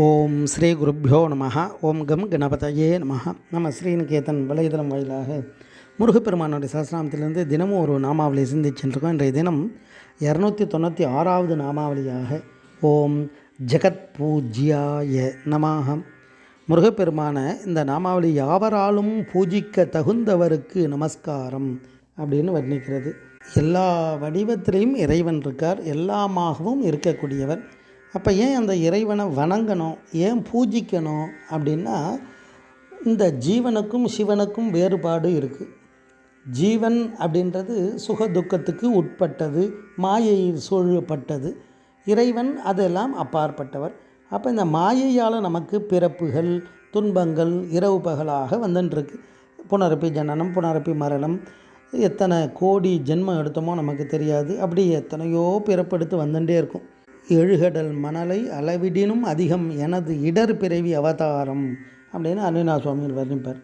ஓம் ஸ்ரீ குருப்பியோ நம ஓம் கம் கணபதையே நம நம்ம ஸ்ரீநிகேதன் வலைதளம் வாயிலாக முருகப்பெருமானுடைய சஹஸ்ரநாமத்திலிருந்து தினமும் ஒரு நாமாவளியை சிந்திச்சுருக்கோம் இன்றைய தினம் இரநூத்தி தொண்ணூற்றி ஆறாவது நாமாவளியாக ஓம் ஜெகத் பூஜ்யாய நமாகம் முருகப்பெருமான இந்த நாமாவளி யாவராலும் பூஜிக்க தகுந்தவருக்கு நமஸ்காரம் அப்படின்னு வர்ணிக்கிறது. எல்லா வடிவத்திலையும் இறைவன் இருக்கார் எல்லாமாகவும் இருக்கக்கூடியவர். அப்போ ஏன் அந்த இறைவனை வணங்கணும் ஏன் பூஜிக்கணும் அப்படின்னா இந்த ஜீவனுக்கும் சிவனுக்கும் வேறுபாடு இருக்குது ஜீவன் அப்படின்றது சுக துக்கத்துக்கு உட்பட்டது மாயையில் சூழப்பட்டது. இறைவன் அதெல்லாம் அப்பாற்பட்டவர். அப்போ இந்த மாயையால் நமக்கு பிறப்புகள் துன்பங்கள் இரவு பகலாக வந்துட்டுருக்கு புனரப்பி ஜனனம் புனரப்பி மரணம் எத்தனை கோடி ஜென்மம் எடுத்தோமோ நமக்கு தெரியாது. அப்படி எத்தனையோ பிறப்பெடுத்து வந்துட்டே இருக்கும். எழுகடல் மணலை அளவிடினும் அதிகம் எனது இடர் பிறவி அவதாரம் அப்படின்னு அருணா சுவாமிகள் வர்ணிப்பார்.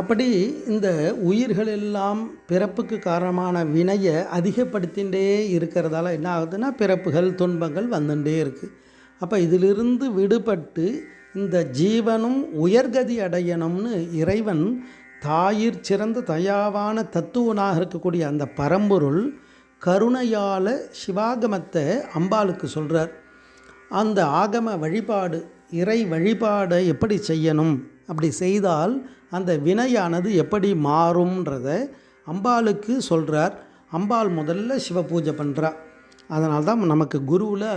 அப்படி இந்த உயிர்கள் எல்லாம் பிறப்புக்கு காரணமான வினையை அதிகப்படுத்திகிட்டே இருக்கிறதால என்ன ஆகுதுன்னா பிறப்புகள் துன்பங்கள் வந்துட்டே இருக்குது அப்போ இதிலிருந்து விடுபட்டு இந்த ஜீவனும் உயர்கதி அடையணும்னு இறைவன் தாயிற் சிறந்த தயாவான தத்துவனாக இருக்கக்கூடிய அந்த பரம்பொருள் கருணையால் சிவாகமத்தை அம்பாளுக்கு சொல்கிறார் அந்த ஆகம வழிபாடு இறை வழிபாடை எப்படி செய்யணும்? அப்படி செய்தால் அந்த வினையானது எப்படி மாறும்ன்றத அம்பாளுக்கு சொல்கிறார் அம்பாள் முதல்ல சிவ பூஜை பண்ணுறா அதனால்தான் நமக்கு குருவில்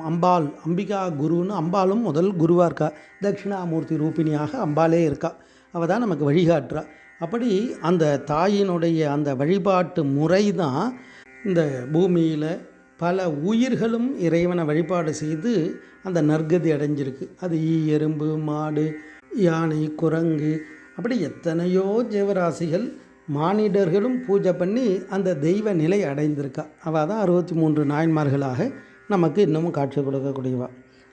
அம்பாள் அம்பிகா குருன்னு அம்பாளும் முதல் குருவாக இருக்கா? தட்சிணாமூர்த்தி ரூபிணியாக அம்பாளே இருக்கா. அவள் தான் நமக்கு வழிகாட்டுறா. அப்படி அந்த தாயினுடைய அந்த வழிபாட்டு முறை தான் இந்த பூமியில் பல உயிர்களும் இறைவனை வழிபாடு செய்து அந்த நற்கதி அடைஞ்சிருக்கு. அது ஈ எறும்பு மாடு யானை குரங்கு. அப்படி எத்தனையோ ஜீவராசிகள் மானிடர்களும் பூஜை பண்ணி அந்த தெய்வ நிலை அடைந்திருக்கா. அவள் தான் அறுபத்தி மூன்று நாயன்மார்களாக நமக்கு இன்னமும் காட்சி கொடுக்கக்கூடியவா.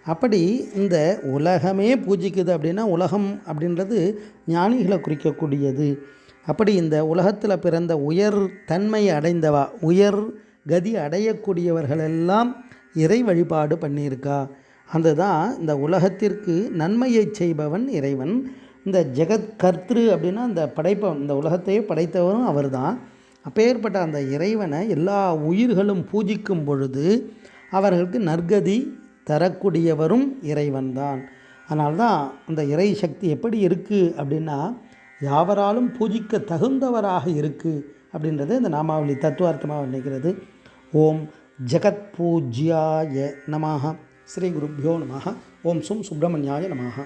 அப்படி இந்த உலகமே பூஜிக்குது அப்படின்னா உலகம் அப்படின்றது ஞானிகளை குறிக்கக்கூடியது. அப்படி இந்த உலகத்தில் பிறந்த உயர் தன்மை அடைந்தவா உயர் கதி அடையக்கூடியவர்களெல்லாம் இறை வழிபாடு பண்ணியிருக்கா. அந்த தான் இந்த உலகத்திற்கு நன்மையை செய்பவன் இறைவன். இந்த ஜெகத்கர்த்ரு அப்படின்னா அந்த படைப்பவன் இந்த உலகத்தையே படைத்தவரும் அவர் தான் அப்பேற்பட்ட அந்த இறைவனை எல்லா உயிர்களும் பூஜிக்கும் பொழுது அவர்களுக்கு நற்கதி தரக்கூடியவரும் இறைவன்தான். அதனால்தான் தான் அந்த இறை சக்தி எப்படி இருக்குது அப்படின்னா யாவராலும் பூஜிக்க தகுந்தவராக இருக்குது அப்படின்றது இந்த நாமாவளி தத்துவார்த்தமாக நினைக்கிறது. ஓம் ஜெகத் பூஜ்யாய நமாக ஸ்ரீ குருப்பியோ நமः ஓம் சும் சுப்பிரமணியாய நமாக